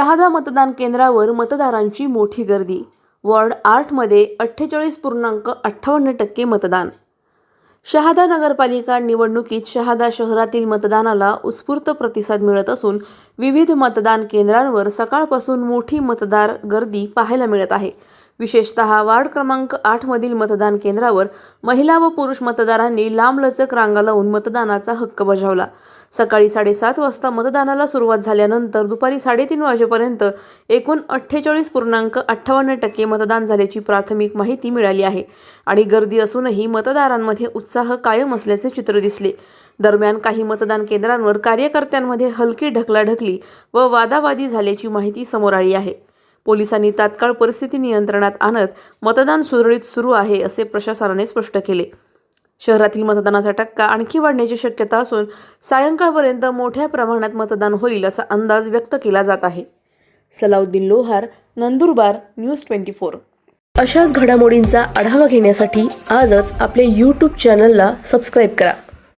शहादा मतदान केंद्रावर मतदारांची मोठी गर्दी. वॉर्ड आठमध्ये अठ्ठेचाळीस पूर्णांक अठ्ठावन्न टक्के मतदान. शहादा नगरपालिका निवडणुकीत शहादा शहरातील मतदानाला उत्स्फूर्त प्रतिसाद मिळत असून विविध मतदान केंद्रांवर सकाळपासून मोठी मतदार गर्दी पाहायला मिळत आहे. विशेषतः वार्ड क्रमांक आठमधील मतदान केंद्रावर महिला व पुरुष मतदारांनी लांबलचक रांगा लावून मतदानाचा हक्क बजावला. सकाळी साडेसात वाजता मतदानाला सुरुवात झाल्यानंतर दुपारी साडेतीन वाजेपर्यंत एकूण अठ्ठेचाळीस पूर्णांक अठ्ठावन्न टक्के मतदान झाल्याची प्राथमिक माहिती मिळाली आहे आणि गर्दी असूनही मतदारांमध्ये उत्साह कायम असल्याचे चित्र दिसले. दरम्यान काही मतदान केंद्रांवर कार्यकर्त्यांमध्ये हलकी ढकलाढकली व वादावादी झाल्याची माहिती समोर आली आहे. पोलिसांनी तात्काळ परिस्थिती नियंत्रणात आणत मतदान सुरळीत सुरू आहे असे प्रशासनाने स्पष्ट केले. शहरातील मतदानाचा टक्का आणखी वाढण्याची शक्यता असून सायंकाळपर्यंत मोठ्या प्रमाणात मतदान होईल असा अंदाज व्यक्त केला जात आहे. Salauddin Lohar Nandurbar news twenty four. अशाच घडामोडींचा आढावा घेण्यासाठी आजच आपले यूट्यूब चॅनलला सबस्क्राईब करा.